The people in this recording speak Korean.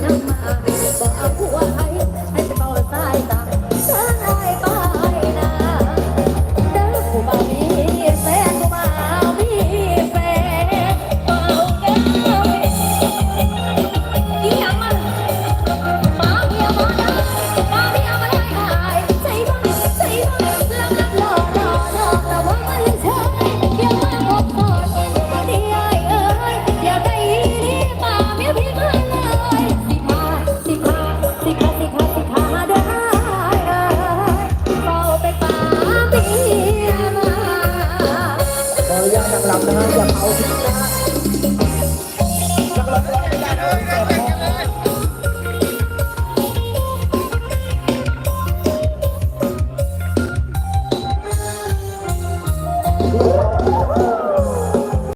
되죠? อ